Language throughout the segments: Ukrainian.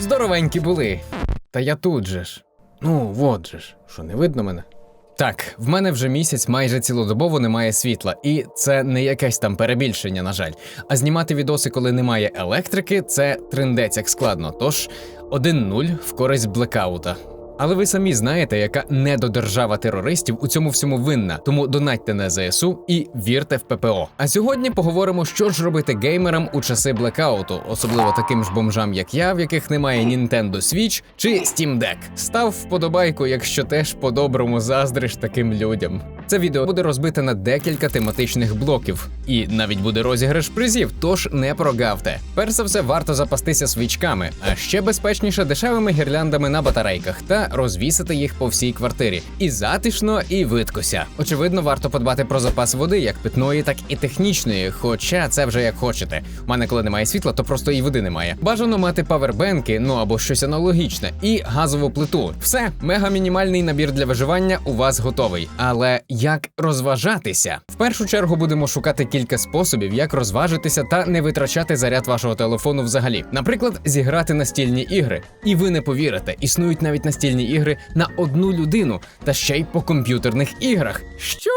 Здоровенькі були. Та я тут же ж. Ну, от же ж. Що, не видно мене? Так, в мене вже місяць майже цілодобово немає світла, і це не якесь там перебільшення, на жаль. А знімати відоси, коли немає електрики, це триндець як складно. Тож 1-0 в користь блекаута. Але ви самі знаєте, яка недодержава терористів у цьому всьому винна. Тому донатьте на ЗСУ і вірте в ППО. А сьогодні поговоримо, що ж робити геймерам у часи блекауту, особливо таким ж бомжам, як я, в яких немає Nintendo Switch чи Steam Deck. Став вподобайку, якщо теж по-доброму заздриш таким людям. Це відео буде розбите на декілька тематичних блоків, і навіть буде розіграш призів, тож не прогавте. Перш за все, варто запастися свічками, а ще безпечніше дешевими гірляндами на батарейках та розвісити їх по всій квартирі. І затишно, і видкося. Очевидно, варто подбати про запас води, як питної, так і технічної. Хоча це вже як хочете. У мене, коли немає світла, то просто і води немає. Бажано мати павербенки, ну або щось аналогічне, і газову плиту. Все, мега мінімальний набір для виживання у вас готовий. Але як розважатися? В першу чергу будемо шукати кілька способів, як розважитися та не витрачати заряд вашого телефону взагалі. Наприклад, зіграти настільні ігри. І ви не повірите, існують навіть настільні ігри на одну людину, та ще й по комп'ютерних іграх. Що?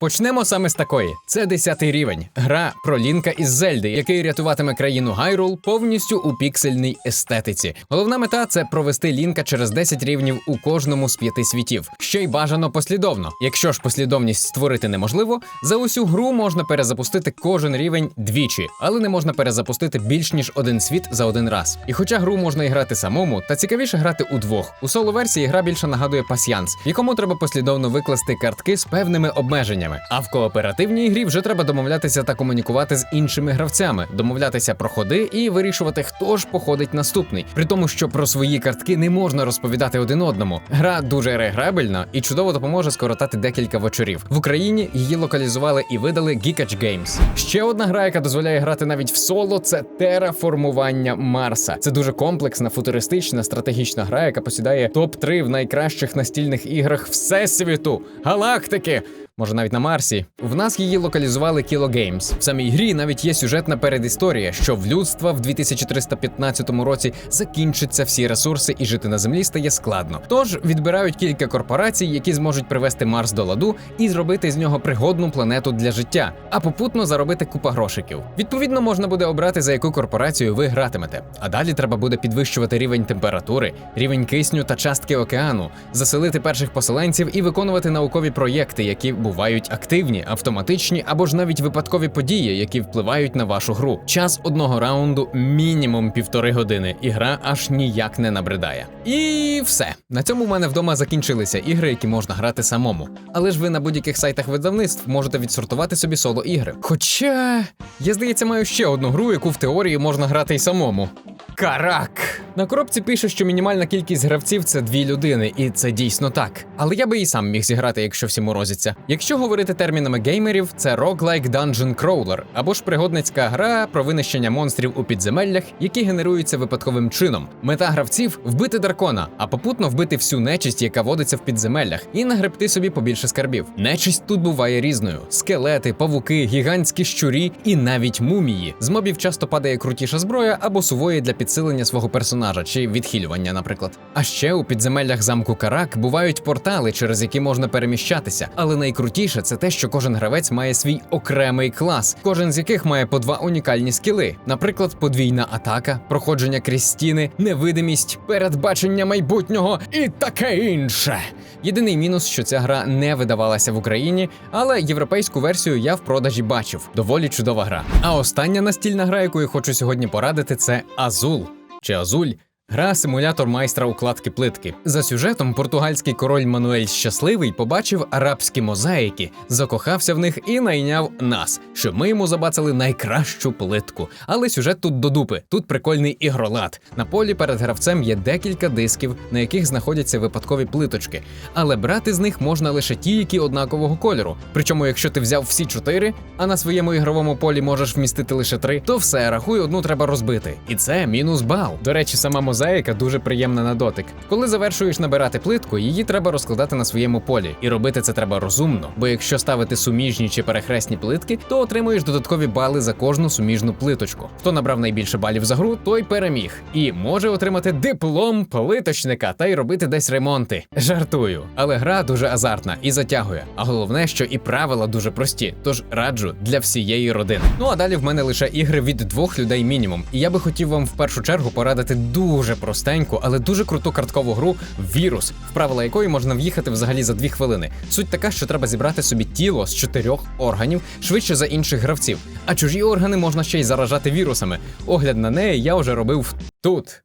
Почнемо саме з такої: це 10 рівень. Гра про Лінка із Зельди, який рятуватиме країну Гайрул повністю у піксельній естетиці. Головна мета це провести Лінка через 10 рівнів у кожному з п'яти світів. Ще й бажано послідовно. Якщо ж послідовність створити неможливо, за усю гру можна перезапустити кожен рівень двічі, але не можна перезапустити більш ніж один світ за один раз. І хоча гру можна і грати самому, та цікавіше грати удвох. У соло версії гра більше нагадує пасьянс, якому треба послідовно викласти картки з певними обмеженнями. А в кооперативній грі вже треба домовлятися та комунікувати з іншими гравцями, домовлятися про ходи і вирішувати, хто ж походить наступний. При тому, що про свої картки не можна розповідати один одному. Гра дуже реграбельна і чудово допоможе скоротати декілька вечорів. В Україні її локалізували і видали Geekage Games. Ще одна гра, яка дозволяє грати навіть в соло, це тераформування Марса. Це дуже комплексна, футуристична, стратегічна гра, яка посідає топ 3 в найкращих настільних іграх всесвіту, галактики. Може, навіть на Марсі. В нас її локалізували Kilo Games. В самій грі навіть є сюжетна передісторія, що в людства в 2315 році закінчаться всі ресурси і жити на землі стає складно. Тож відбирають кілька корпорацій, які зможуть привести Марс до ладу і зробити з нього пригодну планету для життя, а попутно заробити купа грошиків. Відповідно, можна буде обрати за яку корпорацію ви гратимете. А далі треба буде підвищувати рівень температури, рівень кисню та частки океану, заселити перших поселенців і виконувати наукові проєкти, які бувають активні, автоматичні або ж навіть випадкові події, які впливають на вашу гру. Час одного раунду мінімум півтори години, і гра аж ніяк не набридає. І все. На цьому в мене вдома закінчилися ігри, які можна грати самому. Але ж ви на будь-яких сайтах видавництв можете відсортувати собі соло ігри. Хоча я здається, маю ще одну гру, яку в теорії можна грати й самому. Карак. На коробці пише, що мінімальна кількість гравців це дві людини, і це дійсно так. Але я би і сам міг зіграти, якщо всі морозяться. Якщо говорити термінами геймерів, це roguelike Dungeon Crawler, або ж пригодницька гра про винищення монстрів у підземеллях, які генеруються випадковим чином. Мета гравців вбити дракона, а попутно вбити всю нечисть, яка водиться в підземеллях, і нагребти собі побільше скарбів. Нечисть тут буває різною: скелети, павуки, гігантські щурі і навіть мумії. З мобів часто падає крутіша зброя або сувої для підсилення свого персонажа чи відхилювання, наприклад. А ще у підземеллях замку Карак бувають портали, через які можна переміщатися. Але найкрутіше це те, що кожен гравець має свій окремий клас, кожен з яких має по два унікальні скіли, наприклад, подвійна атака, проходження крізь стіни, невидимість, передбачення майбутнього і таке інше. Єдиний мінус, що ця гра не видавалася в Україні, але європейську версію я в продажі бачив. Доволі чудова гра. А остання настільна гра, яку я хочу сьогодні порадити, це Азул чи Азуль. Гра симулятор майстра укладки плитки. За сюжетом португальський король Мануель Щасливий побачив арабські мозаїки, закохався в них і найняв нас, щоб ми йому забацали найкращу плитку. Але сюжет тут до дупи. Тут прикольний ігролад. На полі перед гравцем є декілька дисків, на яких знаходяться випадкові плиточки. Але брати з них можна лише ті, які однакового кольору. Причому, якщо ти взяв всі чотири, а на своєму ігровому полі можеш вмістити лише три, то все рахуй, одну треба розбити. І це мінус бал. До речі, сама мозаїка мозаїка дуже приємна на дотик. Коли завершуєш набирати плитку, її треба розкладати на своєму полі, і робити це треба розумно. Бо якщо ставити суміжні чи перехресні плитки, то отримуєш додаткові бали за кожну суміжну плиточку. Хто набрав найбільше балів за гру, той переміг і може отримати диплом плиточника та й робити десь ремонти. Жартую, але гра дуже азартна і затягує. А головне, що і правила дуже прості, тож раджу для всієї родини. Ну а далі в мене лише ігри від двох людей мінімум. І я би хотів вам в першу чергу порадити дуже простеньку, але дуже круту карткову гру Вірус, в правила якої можна в'їхати взагалі за дві хвилини. Суть така, що треба зібрати собі тіло з чотирьох органів швидше за інших гравців. А чужі органи можна ще й заражати вірусами. Огляд на неї я вже робив тут.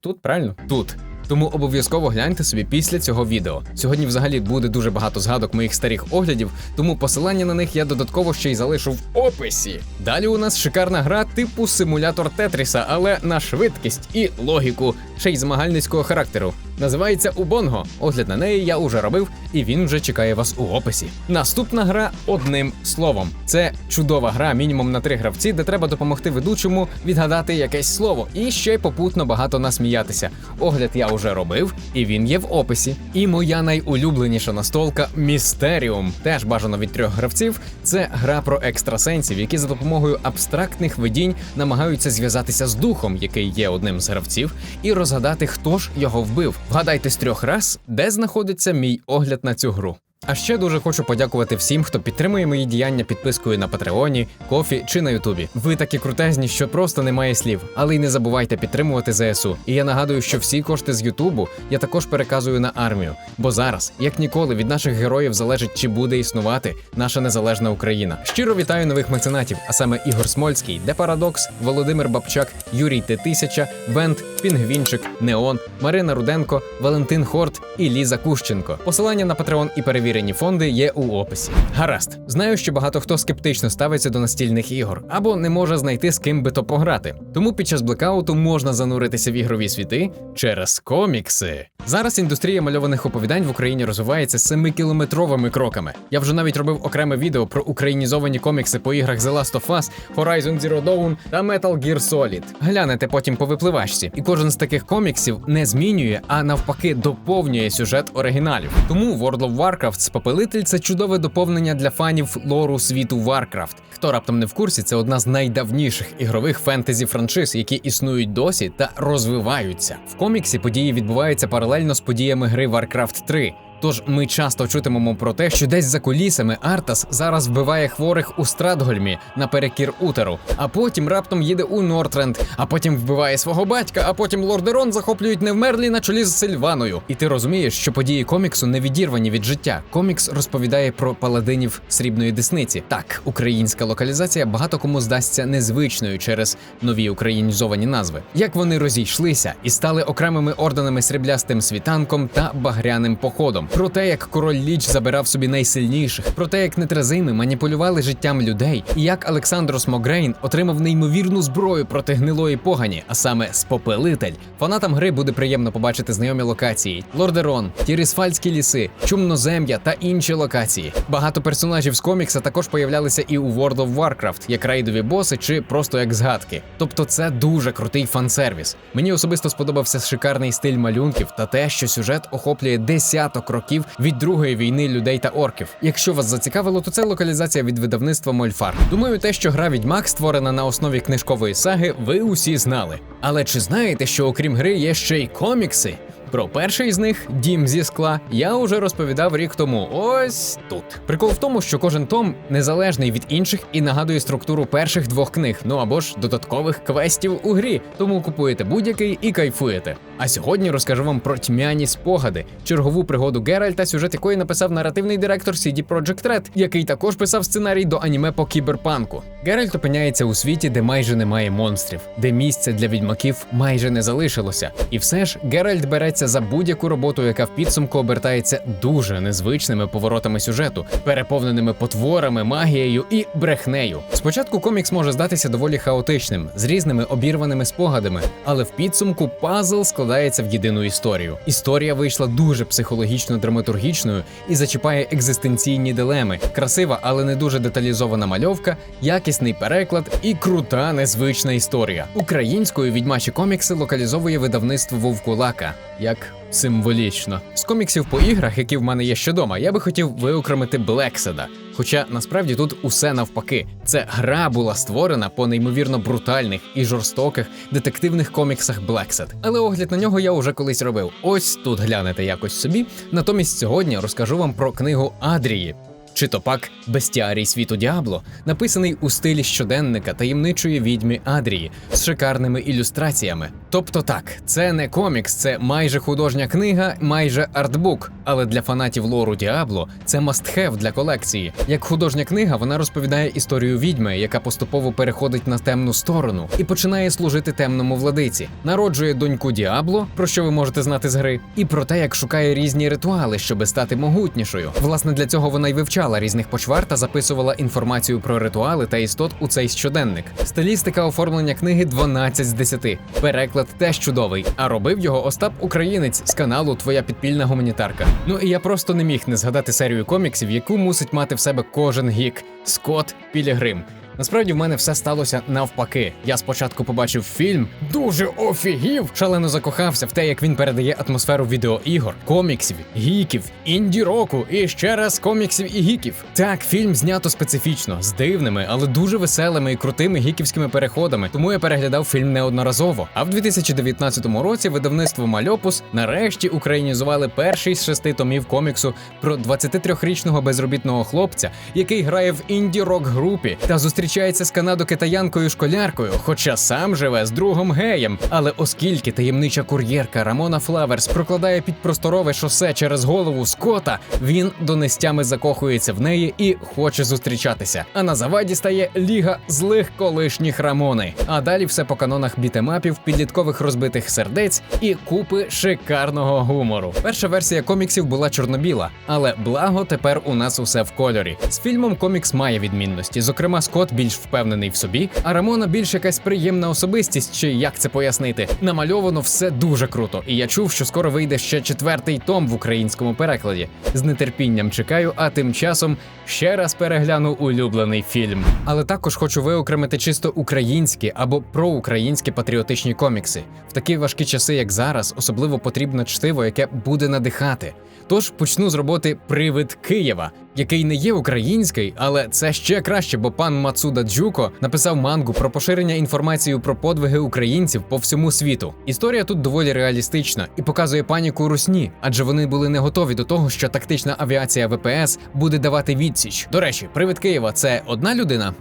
Тут правильно? Тут. Тому обов'язково гляньте собі після цього відео. Сьогодні взагалі буде дуже багато згадок моїх старих оглядів, тому посилання на них я додатково ще й залишу в описі. Далі у нас шикарна гра типу симулятор Тетріса, але на швидкість і логіку, ще й змагальницького характеру. Називається Убонго. Огляд на неї я уже робив, і він вже чекає вас у описі. Наступна гра одним словом. Це чудова гра, мінімум на три гравці, де треба допомогти ведучому відгадати якесь слово і ще й попутно багато насміятися. Огляд я вже робив, і він є в описі. І моя найулюбленіша настолка Містеріум, теж бажано від трьох гравців. Це гра про екстрасенсів, які за допомогою абстрактних видінь намагаються зв'язатися з духом, який є одним з гравців, і розгадати, хто ж його вбив. Вгадайте з трьох раз, де знаходиться мій огляд на цю гру. А ще дуже хочу подякувати всім, хто підтримує мої діяння підпискою на Патреоні, Кофі чи на Ютубі. Ви такі крутезні, що просто немає слів. Але й не забувайте підтримувати ЗСУ. І я нагадую, що всі кошти з Ютубу я також переказую на армію. Бо зараз, як ніколи, від наших героїв залежить, чи буде існувати наша незалежна Україна. Щиро вітаю нових меценатів, а саме Ігор Смольський, Де Парадокс, Володимир Бабчак, Юрій Т-1000, Бент, Пінгвінчик, Неон, Марина Руденко, Валентин Хорт і Ліза Кущенко. Посилання на Патреон і перевірені фонди є у описі. Гаразд, знаю, що багато хто скептично ставиться до настільних ігор або не може знайти з ким би то пограти. Тому під час блекауту можна зануритися в ігрові світи через комікси. Зараз індустрія мальованих оповідань в Україні розвивається семикілометровими кроками. Я вже навіть робив окреме відео про українізовані комікси по іграх The Last of Us, Horizon Zero Dawn та Metal Gear Solid. Глянете потім по випливачці. І кожен з таких коміксів не змінює, а навпаки доповнює сюжет оригіналів. Тому World of Warcraft Спопелитель це чудове доповнення для фанів лору світу Warcraft. Хто раптом не в курсі, це одна з найдавніших ігрових фентезі франшиз, які існують досі та розвиваються. В коміксі події відбуваються паралельно з подіями гри Warcraft 3. Тож ми часто чутимемо про те, що десь за кулісами Артас зараз вбиває хворих у Страдгольмі наперекір Утеру, а потім раптом їде у Нортренд, а потім вбиває свого батька, а потім Лордерон захоплюють невмерлі на чолі з Сильваною. І ти розумієш, що події коміксу не відірвані від життя. Комікс розповідає про паладинів срібної десниці. Так, українська локалізація багато кому здасться незвичною через нові українізовані назви. Як вони розійшлися і стали окремими орденами сріблястим світанком та багряним походом. Про те, як король Ліч забирав собі найсильніших, про те, як нетрезими маніпулювали життям людей, і як Олександрос Могрейн отримав неймовірну зброю проти гнилої погані, а саме спопелитель. Фанатам гри буде приємно побачити знайомі локації: Лордерон, Тірісфальські ліси, Чумнозем'я та інші локації. Багато персонажів з комікса також появлялися і у World of Warcraft, як рейдові боси чи просто як згадки. Тобто, це дуже крутий фан-сервіс. Мені особисто сподобався шикарний стиль малюнків та те, що сюжет охоплює десяток років від другої війни людей та орків. Якщо вас зацікавило, то це локалізація від видавництва Мольфар. Думаю, те, що гра Відьмак створена на основі книжкової саги, ви усі знали. Але чи знаєте, що окрім гри є ще й комікси? Про перший з них дім зі скла я уже розповідав рік тому. Ось тут. Прикол в тому, що кожен том незалежний від інших і нагадує структуру перших двох книг, ну або ж додаткових квестів у грі. Тому купуєте будь-який і кайфуєте. А сьогодні розкажу вам про тьмяні спогади, чергову пригоду Геральта, сюжет якої написав наративний директор CD Projekt Red, який також писав сценарій до аніме по кіберпанку. Геральт опиняється у світі, де майже немає монстрів, де місця для відьмаків майже не залишилося. І все ж Геральт береться береться за будь-яку роботу, яка в підсумку обертається дуже незвичними поворотами сюжету, переповненими потворами, магією і брехнею. Спочатку комікс може здатися доволі хаотичним, з різними обірваними спогадами, але в підсумку пазл складається в єдину історію. Історія вийшла дуже психологічно драматургічною і зачіпає екзистенційні дилеми. Красива, але не дуже деталізована мальовка, якісний переклад і крута незвична історія. Українською відьмачі комікси локалізовує видавництво Вовкулака. Як символічно. З коміксів по іграх, які в мене є ще дома, я би хотів виокремити Блекседа. Хоча насправді тут усе навпаки. Це гра була створена по неймовірно брутальних і жорстоких детективних коміксах Блексед. Але огляд на нього я вже колись робив. Ось тут глянете якось собі. Натомість сьогодні розкажу вам про книгу Адрії. Чи то пак Бестіарій світу Діабло, написаний у стилі щоденника таємничої відьми Адрії з шикарними ілюстраціями. Тобто так, це не комікс, це майже художня книга, майже артбук. Але для фанатів лору Діабло це мастхев для колекції. Як художня книга, вона розповідає історію відьми, яка поступово переходить на темну сторону і починає служити темному владиці, народжує доньку Діабло, про що ви можете знати з гри, і про те, як шукає різні ритуали, щоби стати могутнішою. Власне, для цього вона й вивчала різних почвар та записувала інформацію про ритуали та істот у цей щоденник. Стилістика оформлення книги 12 з 10. Переклад теж чудовий. А робив його Остап Українець з каналу Твоя підпільна гуманітарка. Ну і я просто не міг не згадати серію коміксів, яку мусить мати в себе кожен гік Скотт Пілігрим. Насправді в мене все сталося навпаки. Я спочатку побачив фільм, дуже офігів, шалено закохався в те, як він передає атмосферу відеоігор, коміксів, гіків, інді-року і ще раз коміксів і гіків. Так, фільм знято специфічно, з дивними, але дуже веселими і крутими гіківськими переходами. Тому я переглядав фільм неодноразово. А в 2019 році видавництво Мальопус нарешті українізували перший з шести томів коміксу про 23-річного безробітного хлопця, який грає в інді-рок групі та зустрічається з канадо-китаянкою школяркою, хоча сам живе з другом геєм. Але оскільки таємнича кур'єрка Рамона Флаверс прокладає під просторове шосе через голову Скота, він донестями закохується в неї і хоче зустрічатися. А на заваді стає ліга злих колишніх Рамони. А далі все по канонах бітемапів, підліткових розбитих сердець і купи шикарного гумору. Перша версія коміксів була чорно-біла, але благо тепер у нас усе в кольорі. З фільмом комікс має відмінності. Зокрема, Скотт більш впевнений в собі, а Рамона більш якась приємна особистість, чи як це пояснити. Намальовано все дуже круто. І я чув, що скоро вийде ще четвертий том в українському перекладі. З нетерпінням чекаю, а тим часом ще раз перегляну улюблений фільм. Але також хочу виокремити чисто українські або проукраїнські патріотичні комікси. В такі важкі часи, як зараз, особливо потрібно чтиво, яке буде надихати. Тож почну з роботи Привид Києва, який не є український, але це ще краще, бо пан Мацуда Джуко написав мангу про поширення інформації про подвиги українців по всьому світу. Історія тут доволі реалістична і показує паніку русні, адже вони були не готові до того, що тактична авіація ВПС буде давати відсіч. До речі, привид Києва це одна людина.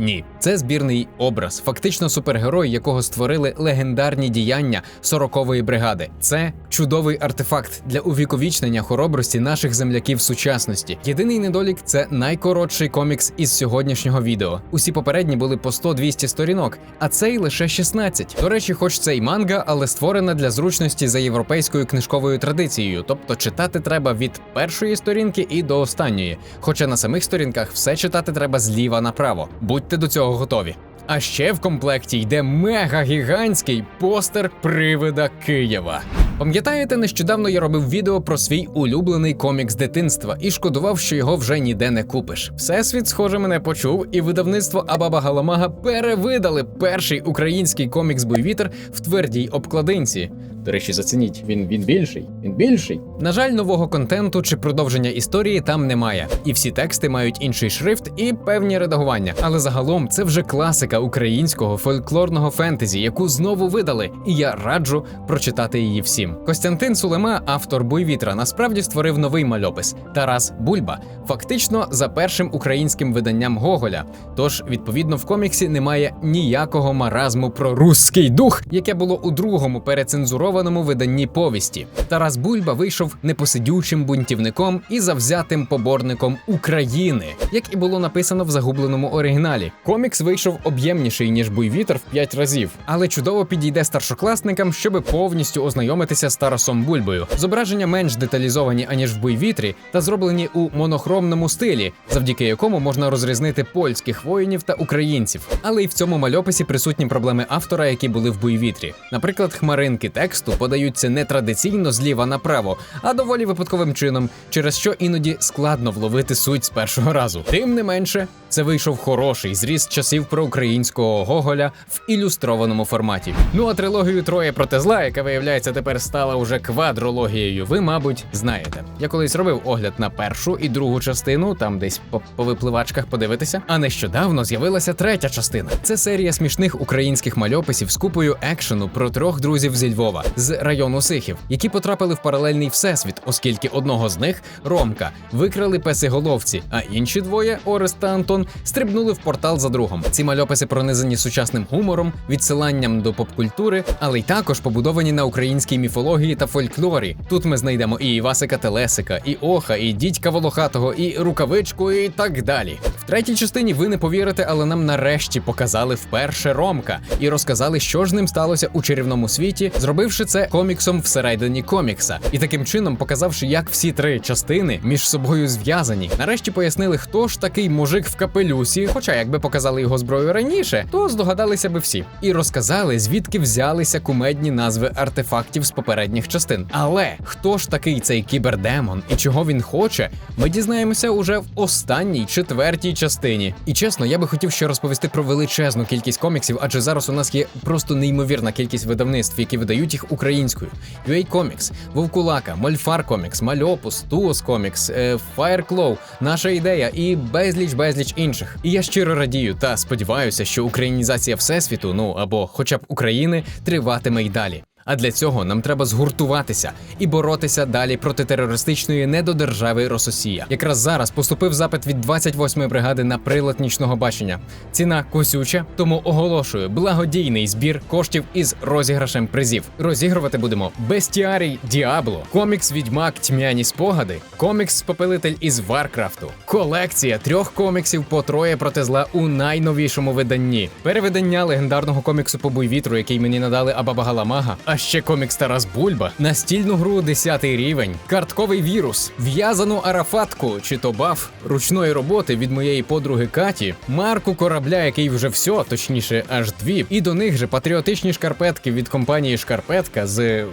Ні, це збірний образ, фактично супергерой, якого створили легендарні діяння 40-ї бригади. Це чудовий артефакт для увіковічнення хоробрості наших земляків сучасності. Єдиний недолік це найкоротший комікс із сьогоднішнього відео. Усі попередні були по 100-200 сторінок, а цей лише 16. До речі, хоч це й манга, але створена для зручності за європейською книжковою традицією, тобто читати треба від першої сторінки і до останньої. Хоча на самих сторінках все читати треба зліва направо. Будьте до цього готові. А ще в комплекті йде мега-гігантський постер привида Києва. Пам'ятаєте, нещодавно я робив відео про свій улюблений комікс дитинства і шкодував, що його вже ніде не купиш. Всесвіт, схоже, мене почув, і видавництво Абаба Галамага перевидали перший український комікс Буйвітер в твердій обкладинці. До речі, зацініть, він він більший. Він більший. На жаль, нового контенту чи продовження історії там немає. І всі тексти мають інший шрифт і певні редагування. Але загалом це вже класика українського фольклорного фентезі, яку знову видали, і я раджу прочитати її всім. Костянтин Сулема, автор Буйвітра, насправді створив новий мальопис Тарас Бульба, фактично за першим українським виданням Гоголя. Тож, відповідно, в коміксі немає ніякого маразму про русський дух, яке було у другому перецензурованому ілюстрованому виданні повісті. Тарас Бульба вийшов непосидючим бунтівником і завзятим поборником України, як і було написано в загубленому оригіналі. Комікс вийшов об'ємніший ніж буйвітер в 5 разів, але чудово підійде старшокласникам, щоб повністю ознайомитися з Тарасом Бульбою. Зображення менш деталізовані аніж в буйвітрі, та зроблені у монохромному стилі, завдяки якому можна розрізнити польських воїнів та українців. Але й в цьому мальописі присутні проблеми автора, які були в буйвітрі. Наприклад, хмаринки тексту подаються не традиційно зліва направо, а доволі випадковим чином, через що іноді складно вловити суть з першого разу. Тим не менше, це вийшов хороший зріз часів проукраїнського Гоголя в ілюстрованому форматі. Ну а трилогію Троє проти зла, яка виявляється тепер стала уже квадрологією, ви, мабуть, знаєте. Я колись робив огляд на першу і другу частину, там десь по, по випливачках подивитися. А нещодавно з'явилася третя частина. Це серія смішних українських мальописів з купою екшену про трьох друзів зі Львова з району Сихів, які потрапили в паралельний всесвіт, оскільки одного з них Ромка викрали песиголовці, а інші двоє Орест та Антон стрибнули в портал за другом. Ці мальописи пронизані сучасним гумором, відсиланням до попкультури, але й також побудовані на українській міфології та фольклорі. Тут ми знайдемо і Івасика Телесика, і Оха, і дідька Волохатого, і рукавичку, і так далі. В третій частині ви не повірите, але нам нарешті показали вперше Ромка і розказали, що ж ним сталося у чарівному світі, зробивши це коміксом всередині комікса, і таким чином показавши, як всі три частини між собою зв'язані. Нарешті пояснили, хто ж такий мужик в капелюсі. Хоча, якби показали його зброю раніше, то здогадалися би всі. І розказали, звідки взялися кумедні назви артефактів з попередніх частин. Але хто ж такий цей кібердемон і чого він хоче, ми дізнаємося уже в останній четвертій частині. І чесно, я би хотів ще розповісти про величезну кількість коміксів, адже зараз у нас є просто неймовірна кількість видавництв, які видають їх українською. UA Comics, Вовкулака, Мольфар Комікс, Мальопус, Туос Комікс, Фаєрклоу, наша ідея і безліч безліч інших. І я щиро радію та сподіваюся, що українізація всесвіту, ну або хоча б України, триватиме й далі. А для цього нам треба згуртуватися і боротися далі проти терористичної недодержави Рососія. Якраз зараз поступив запит від 28-ї бригади на прилад нічного бачення. Ціна косюча, тому оголошую благодійний збір коштів із розіграшем призів. Розігрувати будемо Бестіарій Діабло, комікс Відьмак Тьмяні спогади, комікс Попелитель із Варкрафту, колекція трьох коміксів по троє проти зла у найновішому виданні, перевидання легендарного коміксу по буйвітру, який мені надали Абабагаламага. А ще комікс Тарас Бульба, настільну гру 10 рівень, картковий вірус, в'язану арафатку. Чи то баф. Ручної роботи від моєї подруги Каті, марку корабля, який вже все, точніше, аж дві, і до них же патріотичні шкарпетки від компанії Шкарпетка з е,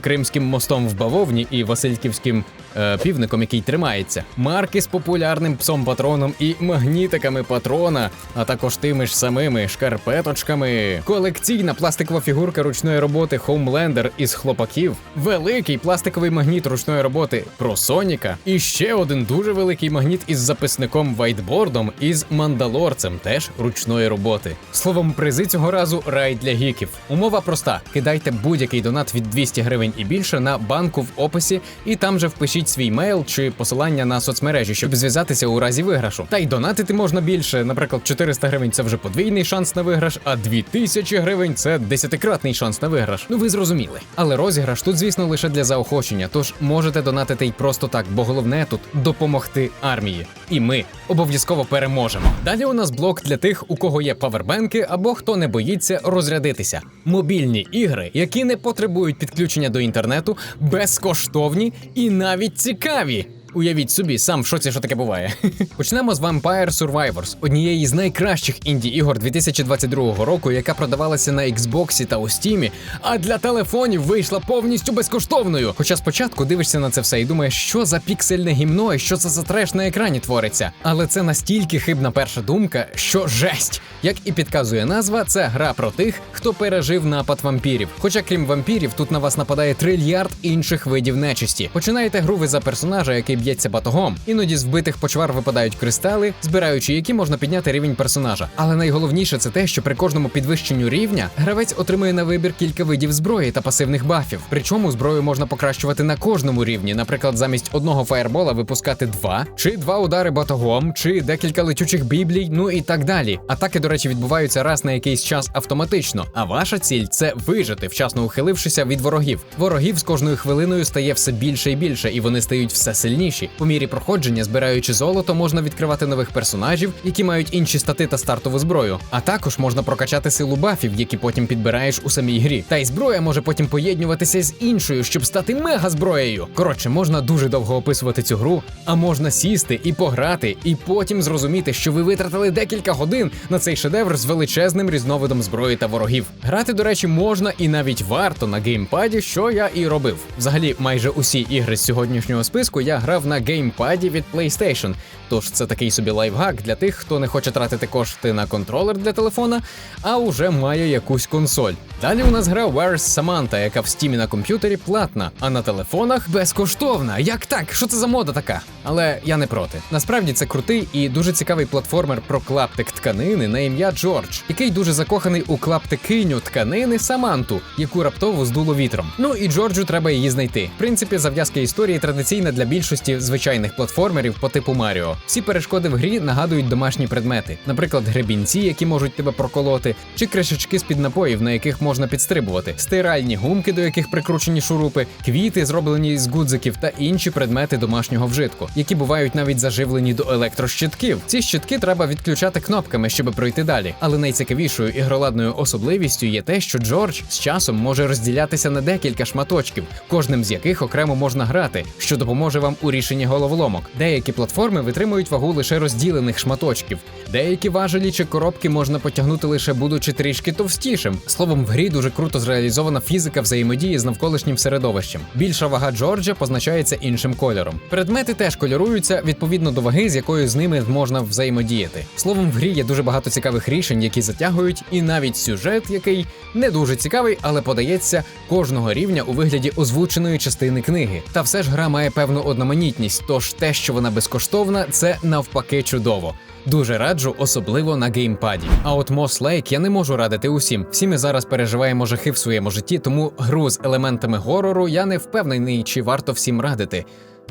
Кримським мостом в бавовні і Васильківським е, півником, який тримається, марки з популярним псом патроном і магнітиками патрона, а також тими ж самими шкарпеточками, колекційна пластикова фігурка ручної роботи Homelander із хлопаків, великий пластиковий магніт ручної роботи про Соніка, і ще один дуже великий магніт із записником вайтбордом із мандалорцем, теж ручної роботи. Словом, призи цього разу рай для гіків. Умова проста: кидайте будь-який донат від 200 гривень і більше на банку в описі, і там же впишіть свій мейл чи посилання на соцмережі, щоб зв'язатися у разі виграшу. Та й донатити можна більше. Наприклад, 400 гривень це вже подвійний шанс на виграш, а 2000 гривень це десятикратний шанс на виграш. Ну ви зрозуміли. Але розіграш тут, звісно, лише для заохочення. Тож можете донатити й просто так, бо головне тут допомогти армії. І ми обов'язково переможемо. Далі у нас блок для тих, у кого є павербенки або хто не боїться розрядитися. Мобільні ігри, які не потребують підключення до інтернету, безкоштовні і навіть цікаві. Уявіть собі, сам в шоці, що таке буває. Почнемо з Vampire Survivors, однієї з найкращих інді ігор 2022 року, яка продавалася на Xbox та у Steam, а для телефонів вийшла повністю безкоштовною. Хоча спочатку дивишся на це все і думаєш, що за піксельне гімно і що це за треш на екрані твориться. Але це настільки хибна перша думка, що жесть. Як і підказує назва, це гра про тих, хто пережив напад вампірів. Хоча крім вампірів, тут на вас нападає трильярд інших видів нечисті. Починаєте гру ви за персонажа, який б'ється батогом. Іноді з вбитих почвар випадають кристали, збираючи які можна підняти рівень персонажа. Але найголовніше це те, що при кожному підвищенню рівня гравець отримує на вибір кілька видів зброї та пасивних бафів. Причому зброю можна покращувати на кожному рівні. Наприклад, замість одного фаєрбола випускати два, чи два удари батогом, чи декілька летючих біблій, ну і так далі. Атаки, до речі, відбуваються раз на якийсь час автоматично. А ваша ціль це вижити, вчасно ухилившися від ворогів. Ворогів з кожною хвилиною стає все більше і більше, і вони стають все сильніші. По мірі проходження, збираючи золото, можна відкривати нових персонажів, які мають інші стати та стартову зброю. А також можна прокачати силу бафів, які потім підбираєш у самій грі. Та й зброя може потім поєднюватися з іншою, щоб стати мега зброєю. Коротше, можна дуже довго описувати цю гру, а можна сісти і пограти, і потім зрозуміти, що ви витратили декілька годин на цей шедевр з величезним різновидом зброї та ворогів. Грати, до речі, можна і навіть варто на геймпаді, що я і робив. Взагалі, майже усі ігри з сьогоднішнього списку я грав на геймпаді від PlayStation. Тож це такий собі лайфхак для тих, хто не хоче тратити кошти на контролер для телефона, а уже має якусь консоль. Далі у нас гра Where's Samantha, яка в стімі на комп'ютері платна, а на телефонах безкоштовна. Як так? Що це за мода така? Але я не проти. Насправді це крутий і дуже цікавий платформер про клаптик тканини на ім'я Джордж, який дуже закоханий у клаптикиню тканини Саманту, яку раптово здуло вітром. Ну і Джорджу треба її знайти. В принципі, зав'язка історії традиційна для більшості звичайних платформерів по типу Маріо. Всі перешкоди в грі нагадують домашні предмети, наприклад, гребінці, які можуть тебе проколоти, чи кришечки з-під напоїв, на яких можна підстрибувати, стиральні гумки, до яких прикручені шурупи, квіти, зроблені з гудзиків, та інші предмети домашнього вжитку, які бувають навіть заживлені до електрощитків. Ці щитки треба відключати кнопками, щоб пройти далі. Але найцікавішою ігроладною особливістю є те, що Джордж з часом може розділятися на декілька шматочків, кожним з яких окремо можна грати, що допоможе вам у рішенні головоломок. Деякі платформи витримують вагу лише розділених шматочків, деякі важелі чи коробки можна потягнути лише будучи трішки товстішим. Словом, в грі дуже круто зреалізована фізика взаємодії з навколишнім середовищем. Більша вага Джорджа позначається іншим кольором. Предмети теж кольоруються відповідно до ваги, з якою з ними можна взаємодіяти. Словом, в грі є дуже багато цікавих рішень, які затягують, і навіть сюжет, який не дуже цікавий, але подається кожного рівня у вигляді озвученої частини книги. Та все ж гра має певну одноманітність, тож те, що вона безкоштовна, це навпаки чудово. Дуже раджу, особливо на геймпаді. А от Moss Lake я не можу радити усім. Всі ми зараз переживаємо жахи в своєму житті, тому гру з елементами горору я не впевнений, чи варто всім радити.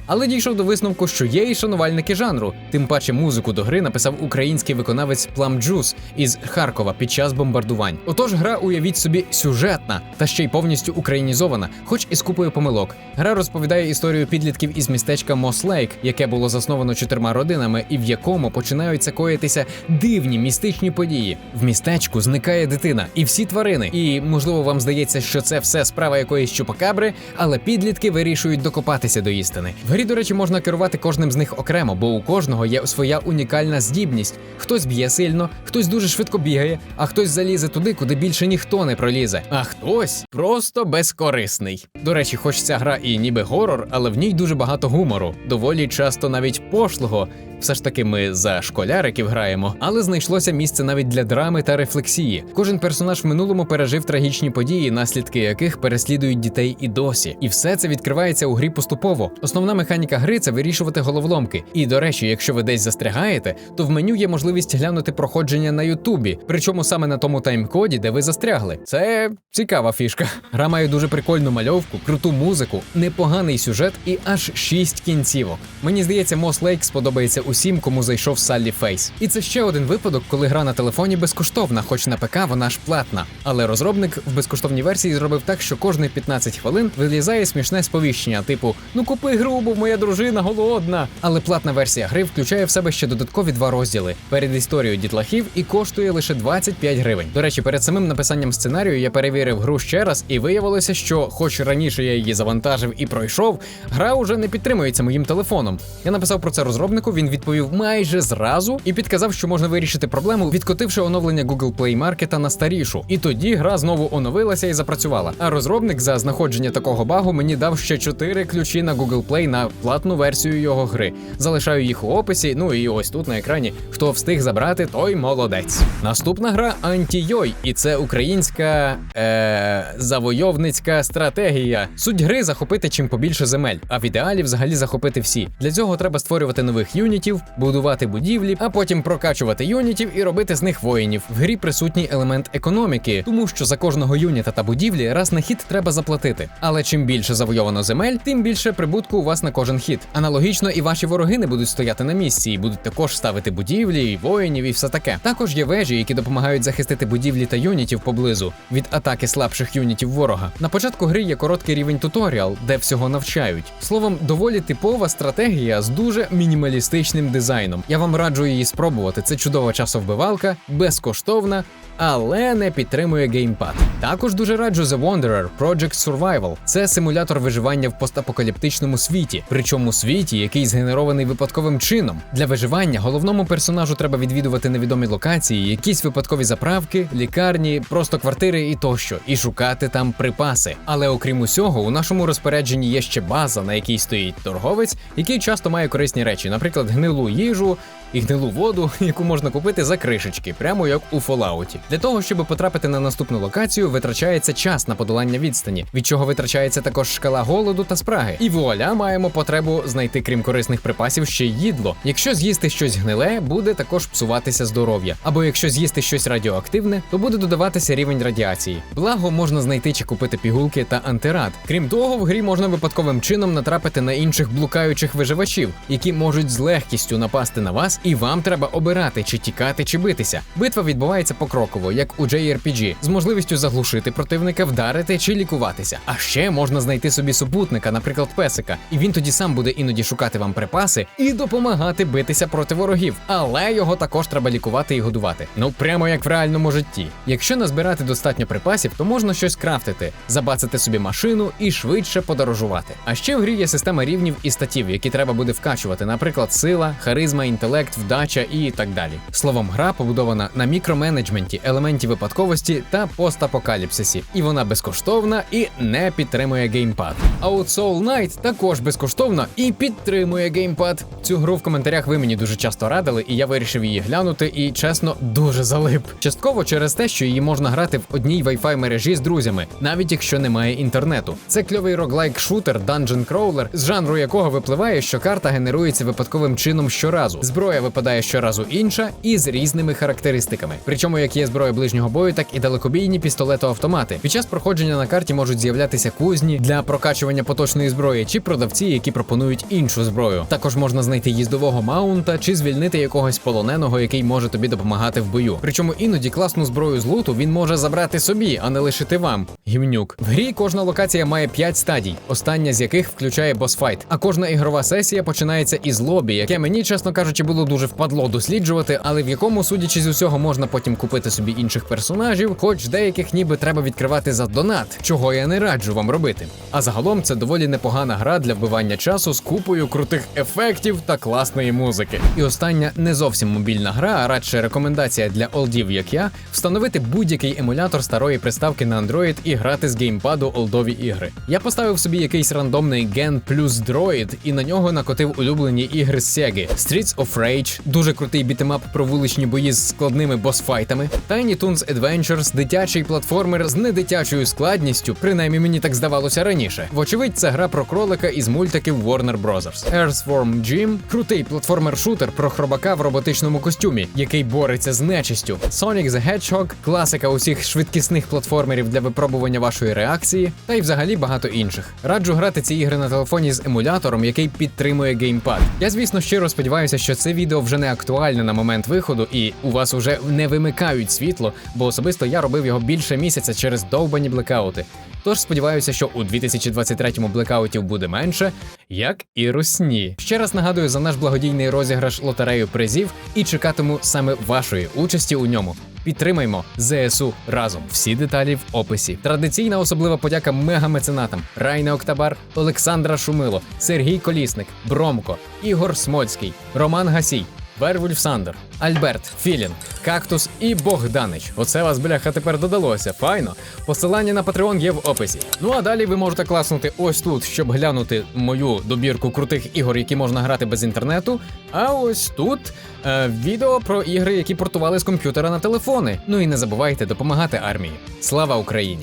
Але дійшов до висновку, що є і шанувальники жанру. Тим паче музику до гри написав український виконавець Plum Juice із Харкова під час бомбардувань. Отож, гра, уявіть собі, сюжетна та ще й повністю українізована, хоч і з купою помилок. Гра розповідає історію підлітків із містечка Мос Лейк, яке було засновано чотирма родинами, і в якому починаються коїтися дивні містичні події. В містечку зникає дитина і всі тварини. І можливо вам здається, що це все справа якоїсь чупакабри, але підлітки вирішують докопатися до істини. Грі, до речі, можна керувати кожним з них окремо, бо у кожного є своя унікальна здібність. Хтось б'є сильно, хтось дуже швидко бігає, а хтось залізе туди, куди більше ніхто не пролізе. А хтось просто безкорисний. До речі, хоч ця гра і ніби горор, але в ній дуже багато гумору, доволі часто навіть пошлого. Все ж таки, ми за школяриків граємо, але знайшлося місце навіть для драми та рефлексії. Кожен персонаж в минулому пережив трагічні події, наслідки яких переслідують дітей і досі. І все це відкривається у грі поступово. Основна механіка гри це вирішувати головоломки. І до речі, якщо ви десь застрягаєте, то в меню є можливість глянути проходження на Ютубі, причому саме на тому тайм-коді, де ви застрягли. Це цікава фішка. Гра має дуже прикольну мальовку, круту музику, непоганий сюжет і аж шість кінцівок. Мені здається, Moss Lake сподобається усім, кому зайшов Саллі Фейс. І це ще один випадок, коли гра на телефоні безкоштовна, хоч на ПК вона ж платна. Але розробник в безкоштовній версії зробив так, що кожні 15 хвилин вилізає смішне сповіщення, типу Ну купи гру, моя дружина голодна. Але платна версія гри включає в себе ще додаткові два розділи перед історією дітлахів і коштує лише 25 гривень. До речі, перед самим написанням сценарію я перевірив гру ще раз, і виявилося, що, хоч раніше я її завантажив і пройшов, гра уже не підтримується моїм телефоном. Я написав про це розробнику. Він відповів майже зразу і підказав, що можна вирішити проблему, відкотивши оновлення Google Play Market на старішу. І тоді гра знову оновилася і запрацювала. А розробник за знаходження такого багу мені дав ще 4 ключі на Google Play на на платну версію його гри. Залишаю їх у описі. Ну і ось тут на екрані. Хто встиг забрати, той молодець. Наступна гра Антійой, і це українська е- завойовницька стратегія. Суть гри захопити чим побільше земель, а в ідеалі взагалі захопити всі. Для цього треба створювати нових юнітів, будувати будівлі, а потім прокачувати юнітів і робити з них воїнів. В грі присутній елемент економіки, тому що за кожного юніта та будівлі раз на хід треба заплатити. Але чим більше завойовано земель, тим більше прибутку у вас на кожен хід. Аналогічно, і ваші вороги не будуть стояти на місці і будуть також ставити будівлі, воїнів, і все таке. Також є вежі, які допомагають захистити будівлі та юнітів поблизу від атаки слабших юнітів ворога. На початку гри є короткий рівень туторіал, де всього навчають. Словом, доволі типова стратегія з дуже мінімалістичним дизайном. Я вам раджу її спробувати. Це чудова часовбивалка, безкоштовна, але не підтримує геймпад. Також дуже раджу The Wanderer Project Survival. Це симулятор виживання в постапокаліптичному світі, причому світі, який згенерований випадковим чином. Для виживання головному персонажу треба відвідувати невідомі локації, якісь випадкові заправки, лікарні, просто квартири і тощо, і шукати там припаси. Але окрім усього, у нашому розпорядженні є ще база, на якій стоїть торговець, який часто має корисні речі, наприклад, гнилу їжу і гнилу воду, яку можна купити за кришечки, прямо як у Фоллауті. Для того, щоб потрапити на наступну локацію, витрачається час на подолання відстані, від чого витрачається також шкала голоду та спраги. І вуаля маємо потребу знайти, крім корисних припасів, ще й їдло. Якщо з'їсти щось гниле, буде також псуватися здоров'я. Або якщо з'їсти щось радіоактивне, то буде додаватися рівень радіації. Благо можна знайти чи купити пігулки та антирад. Крім того, в грі можна випадковим чином натрапити на інших блукаючих виживачів, які можуть з легкістю напасти на вас, і вам треба обирати, чи тікати, чи битися. Битва відбувається покроково, як у JRPG, з можливістю заглушити противника, вдарити чи лікуватися. А ще можна знайти собі супутника, наприклад, песика, і він тоді сам буде іноді шукати вам припаси і допомагати битися проти ворогів. Але його також треба лікувати і годувати. Ну прямо як в реальному житті. Якщо назбирати достатньо припасів, то можна щось крафтити, забацати собі машину і швидше подорожувати. А ще в грі є система рівнів і статів, які треба буде вкачувати, наприклад, сила, харизма, інтелект, вдача і так далі. Словом, гра побудована на мікроменеджменті, елементі випадковості та постапокаліпсисі, і вона безкоштовна і не підтримує геймпад. А от Soul Knight також безкоштовна і підтримує геймпад. Цю гру в коментарях ви мені дуже часто радили, і я вирішив її глянути, і чесно, дуже залип. Частково через те, що її можна грати в одній Wi-Fi мережі з друзями, навіть якщо немає інтернету. Це кльовий роглайк шутер Dungeon Crawler, з жанру якого випливає, що карта генерується випадковим чином щоразу. Зброя випадає щоразу інша і з різними характеристиками. Причому як є зброя ближнього бою, так і далекобійні пістолето-автомати. Під час проходження на карті можуть з'являтися кузні для прокачування поточної зброї чи продавці, які пропонують іншу зброю. Також можна знайти їздового маунта чи звільнити якогось полоненого, який може тобі допомагати в бою. Причому іноді класну зброю з луту він може забрати собі, а не лишити вам. Гівнюк. В грі кожна локація має 5 стадій, остання з яких включає босфайт. А кожна ігрова сесія починається із лобі, яке мені, чесно кажучи, було дуже впадло досліджувати, але в якому, судячи з усього, можна потім купити собі інших персонажів, хоч деяких ніби треба відкривати за донат, чого я не раджу вам робити. А загалом це доволі непогана гра для вбивання часу з купою крутих ефектів та класної музики. І остання не зовсім мобільна гра, а радше рекомендація для олдів, як я, встановити будь-який емулятор старої приставки на Android і грати з геймпаду олдові ігри. Я поставив собі якийсь рандомний Gen Plus Droid і на нього накотив улюблені ігри з Sega. Streets of Rage, дуже крутий бітемап про вуличні бої з складними босфайтами, Tiny Toons Adventures, дитячий платформер з недитячою складністю, принаймні мені так здавалося раніше. Вочевидь, це гра про кролика із мультиків Warner Bros. Earthworm Jim – крутий платформер-шутер про хробака в роботичному костюмі, який бореться з нечистю. Sonic the Hedgehog – класика усіх швидкісних платформерів для випробування вашої реакції, та й взагалі багато інших. Раджу грати ці ігри на телефоні з емулятором, який підтримує геймпад. Я, звісно, щиро сподіваюся, що це відео вже не актуальне на момент виходу, і у вас уже не вимикають світло, бо особисто я робив його більше місяця через довбані блекаути. Тож сподіваюся, що у 2023-му блекаутів буде менше, як і русні. Ще раз нагадую за наш благодійний розіграш лотерею призів і чекатиму саме вашої участі у ньому. Підтримаймо ЗСУ разом. Всі деталі в описі. Традиційна особлива подяка мегамеценатам Райна Октабар, Олександра Шумило, Сергій Колісник, Бромко, Ігор Смольський, Роман Гасій. Вервульф Сандер, Альберт, Філін, Кактус і Богданич. Оце вас, бляха, тепер додалося. Файно. Посилання на Patreon є в описі. Ну а далі ви можете класнути ось тут, щоб глянути мою добірку крутих ігор, які можна грати без інтернету. А ось тут е, відео про ігри, які портували з комп'ютера на телефони. Ну і не забувайте допомагати армії. Слава Україні!